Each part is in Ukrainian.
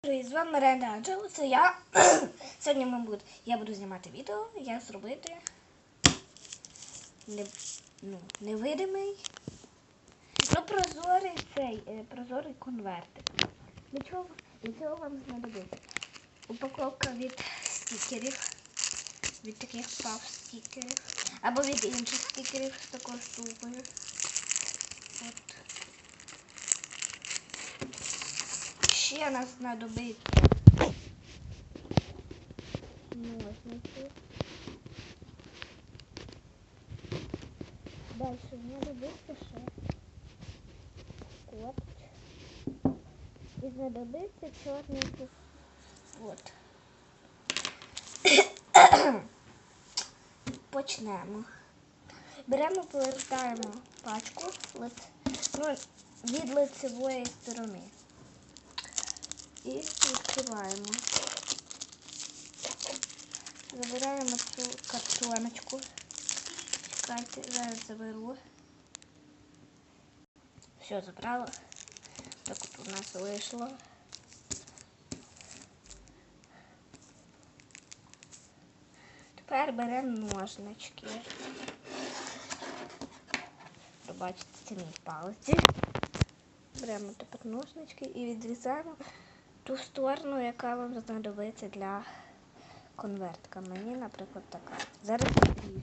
Привіт, з вами Ренда Анджело. Це я. Сьогодні ми буду, я буду знімати відео, як зробити не, ну, невидимий, ну прозорий цей, е, прозорий конвертик. Для чого, для цього вам знадобиться упаковка від стікерів, від таких пав стікерів, або від інших стікерів з такою штукою. От. Ще нас знадобиться ножниці. Далі знадобиться ще скотч. І знадобиться чорний пух. От. Почнемо. Беремо, повертаємо пачку ну, від лицевої сторони. І відкриваємо. Забираємо цю картоночку. Чекайте, зараз заберу. Все, забрала. Так от у нас вийшло. Тепер беремо ножнички. Пробачте, це мій палець. Беремо тепер ножнички і відрізаємо ту сторону, яка вам знадобиться для конвертка. Мені, наприклад, така. Зараз відрізу.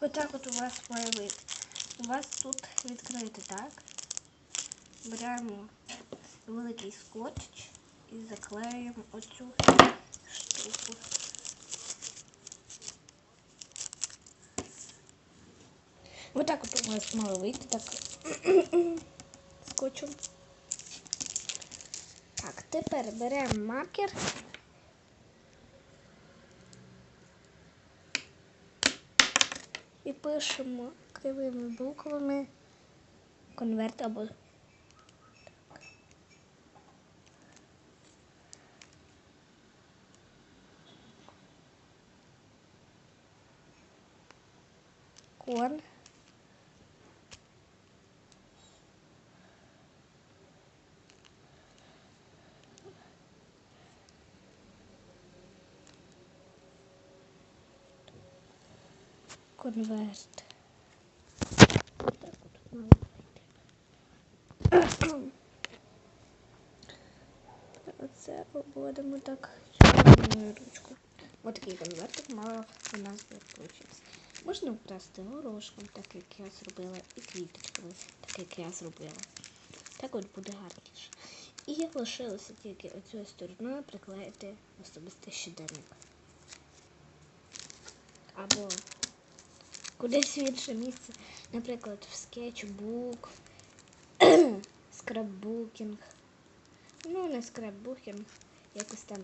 Отак от у вас має вийти. У вас тут відкрити, так? Беремо великий скотч і заклеюємо оцю штуку. Отак от у вас має вийти так скотчем. Так, тепер беремо маркер. І пишемо кривими буквами конверт або так. Конверт. Так мало вийти. Оце обводимо так червоною ручку. Ось такий конвертик мало у нас вийти. Можна вкрасти горошком, так як я зробила, і квіточками, так як я зробила. Так от буде гарніше. І лишилося тільки оцю сторону приклеїти особистий щоденник. Або кудись в інше місце, наприклад, в скетчбук, скраббукінг. Ну, не скраббукінг, якось там.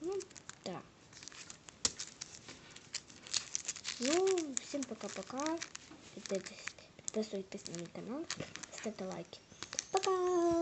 Ну, так. Ну, всім пока-пока. Підписуйтесь на мій канал, ставте лайки. Пока!